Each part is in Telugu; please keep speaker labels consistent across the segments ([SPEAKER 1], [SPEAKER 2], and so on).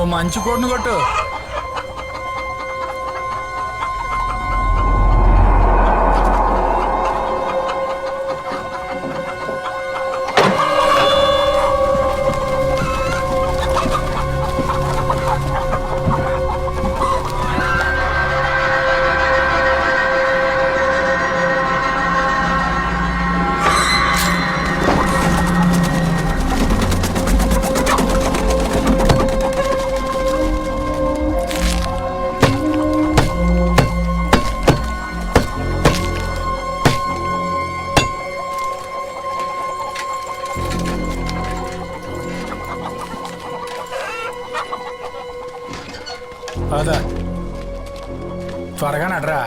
[SPEAKER 1] ఓ మంచి కోడ్ను కొట్టు. త్వరగా నడరా.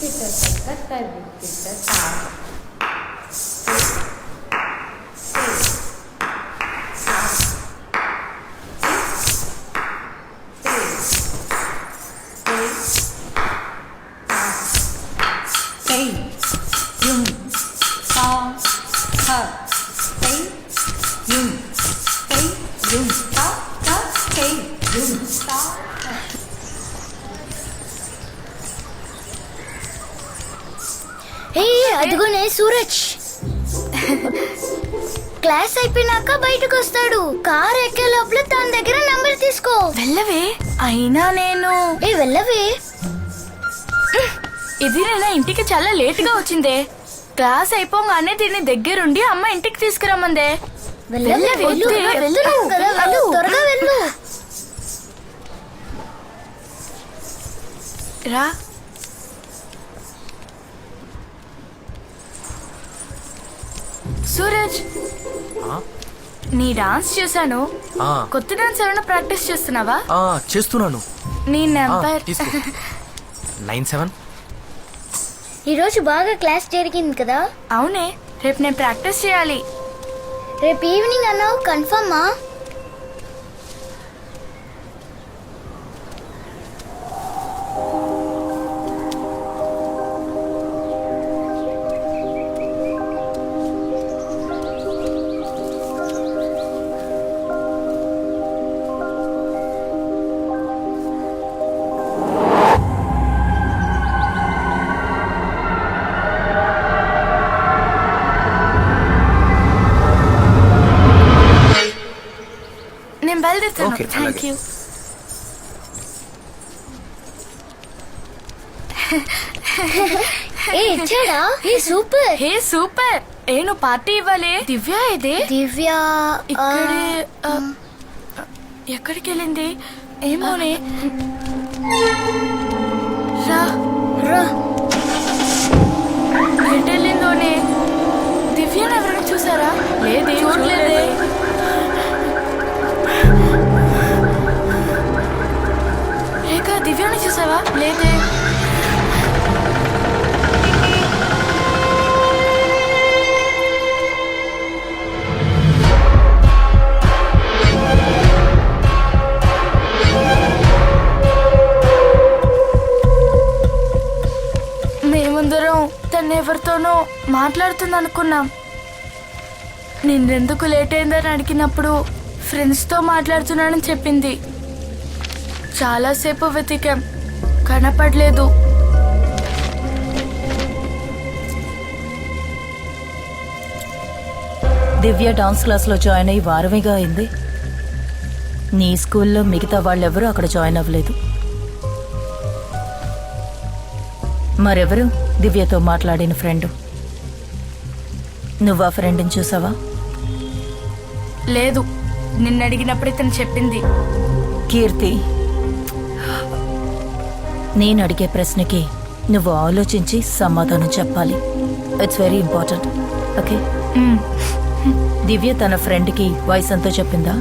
[SPEAKER 2] ಪಿಟರ್ ಸರ್ಕಲ್ ತರ್ವಿ
[SPEAKER 3] ಪಿಟರ್ ಪಾರ್ಕ್ సూరజ్. క్లాస్ అయిపోయినాక బయటకు వస్తాడు కార్ ఎక్కే లోపల తన దగ్గర నంబర్ తీసుకో.
[SPEAKER 4] వెళ్ళవే. అయినా నేను
[SPEAKER 3] ఏ వెళ్ళవే.
[SPEAKER 4] ఇది నేను ఇంటికి చాలా లేట్గా వచ్చిందే. క్లాస్ అయిపోగానే దీన్ని దగ్గరుండి అమ్మ ఇంటికి తీసుకురమ్మందే.
[SPEAKER 3] వెళ్ళవే
[SPEAKER 4] వెళ్ళవే,
[SPEAKER 3] వెళ్ళు
[SPEAKER 4] వెళ్ళు,
[SPEAKER 3] వెళ్తున్నావు కదా వెళ్ళు త్వరగా వెళ్ళు
[SPEAKER 4] రా సూరజ్. నీ డాన్స్ చూసాను
[SPEAKER 5] ఆ,
[SPEAKER 4] కొత్త డాన్స్ ఏమైనా ప్రాక్టీస్ చేస్తున్నావా?
[SPEAKER 5] ఆ, చేస్తున్నాను.
[SPEAKER 4] నీ నెంబర్
[SPEAKER 5] నైన్ సెవెన్.
[SPEAKER 3] ఈ రోజు బాగా క్లాస్ జరిగింది కదా?
[SPEAKER 4] అవునే రేపు నేను ప్రాక్టీస్ చేయాలి.
[SPEAKER 3] రేపు ఈవినింగ్ అన్నావు కన్ఫర్మా?
[SPEAKER 4] బయలుదేరుతాను
[SPEAKER 5] Okay,
[SPEAKER 4] థ్యాంక్
[SPEAKER 5] అలాగే.
[SPEAKER 4] యూ
[SPEAKER 3] ఏ ఇచ్చాడా? ఏ సూపర్.
[SPEAKER 4] హే సూపర్. ఏ నువ్వు పార్టీ ఇవ్వాలి? దివ్య ఇదే?
[SPEAKER 3] దివ్య ఆ,
[SPEAKER 4] ఇక్కడే ఆ, ఎక్కడికి వెళ్ళింది? ఏమోనే. రా
[SPEAKER 3] రా.
[SPEAKER 4] ఎవరితోనో మాట్లాడుతుంది అనుకున్నాం నిన్నెందుకు లేట్ అయిందని అడిగినప్పుడు ఫ్రెండ్స్తో మాట్లాడుతున్నానని చెప్పింది. చాలాసేపు వెతికాం కనపడలేదు.
[SPEAKER 6] దివ్య డాన్స్ క్లాస్లో జాయిన్ అయ్యి వారమేగా అయింది. నీ స్కూల్లో మిగతా వాళ్ళెవరూ అక్కడ జాయిన్ అవ్వలేదు. మరెవరు? దివ్యతో మాట్లాడిన ఫ్రెండ్. నువ్వు ఆ ఫ్రెండ్ని చూసావా?
[SPEAKER 4] లేదు. నిన్న అడిగినప్పుడు తను చెప్పింది.
[SPEAKER 6] కీర్తి నేను అడిగే ప్రశ్నకి నువ్వు ఆలోచించి సమాధానం చెప్పాలి. It's very important okay Divya తన ఫ్రెండ్కి వయసు ఎంతో చెప్పిందా?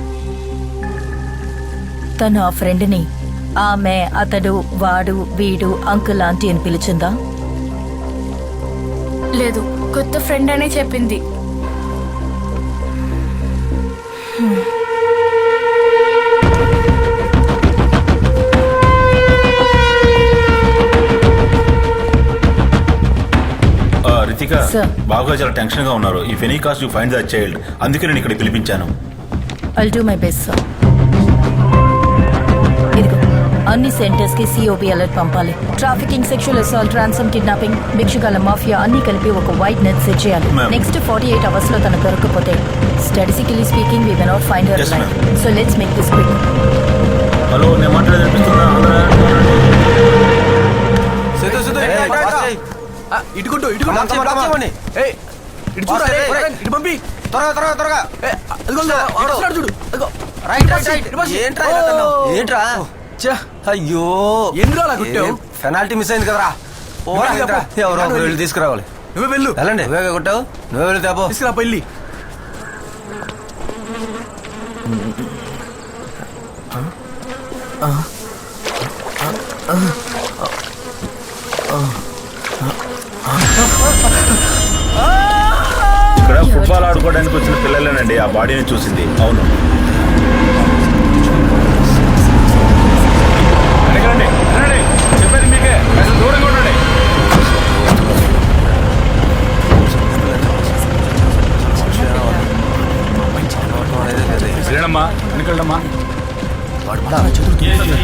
[SPEAKER 6] తను ఆ ఫ్రెండ్ని ఆమె అతడు వాడు వీడు అంకుల్ ఆంటీ అని పిలిచిందా?
[SPEAKER 4] లేదు కొత్త ఫ్రెండ్ అనే చెప్పింది.
[SPEAKER 7] ఆ, రితిక
[SPEAKER 6] Sir.
[SPEAKER 7] బాగా చాలా టెన్షన్గా ఉన్నారు. If any cost you find the child. అందుకే నేను ఇక్కడ పిలిపించాను.
[SPEAKER 6] I'll do my best sir అన్ని సెంటర్స్కి సిఓబి అలర్ట్ పంపాలి. Trafficking sexual assault ransom kidnapping భిక్షుకాల mafia అన్ని కలిపి ఒక వైట్ నెట్ సెట్ చేయాలి. నెక్స్ట్ ఫార్టీ ఎయిట్ అవర్స్లో తన దొరకకపోతే statistically speaking we not find her. So let's make this quick
[SPEAKER 7] hello నేను
[SPEAKER 1] ఇటుకుంటూ ఇటుకుంటూ ఇటు చూడు. ఇటు పంపి.
[SPEAKER 8] త్వరగా త్వరగా త్వరగా.
[SPEAKER 1] చూడు. అదిగో
[SPEAKER 8] రైట్ రైట్ రైట్
[SPEAKER 1] ఇటు పంపి.
[SPEAKER 8] ఏంట్రా? ఏంట్రా? అయ్యో.
[SPEAKER 1] ఎందుకు అలా కొట్టావు?
[SPEAKER 8] పెనాల్టీ మిస్ అయింది కదరా. ఎవరో ఒకరు వెళ్ళి తీసుకురావాలి.
[SPEAKER 1] నువ్వే వెళ్ళు.
[SPEAKER 8] వెళ్ళండి. నువ్వే కొట్టావు? నువ్వే వెళ్ళి తేపో
[SPEAKER 1] తీసుకురా పెళ్ళి
[SPEAKER 7] ఇక్కడ ఫుట్బాల్ ఆడుకోవడానికి వచ్చిన పిల్లలేనండి ఆ బాడీని చూసింది. అవును. శ్రీనమ్మా వెనకెళ్ళమ్మా
[SPEAKER 8] జాగ్రత్తగా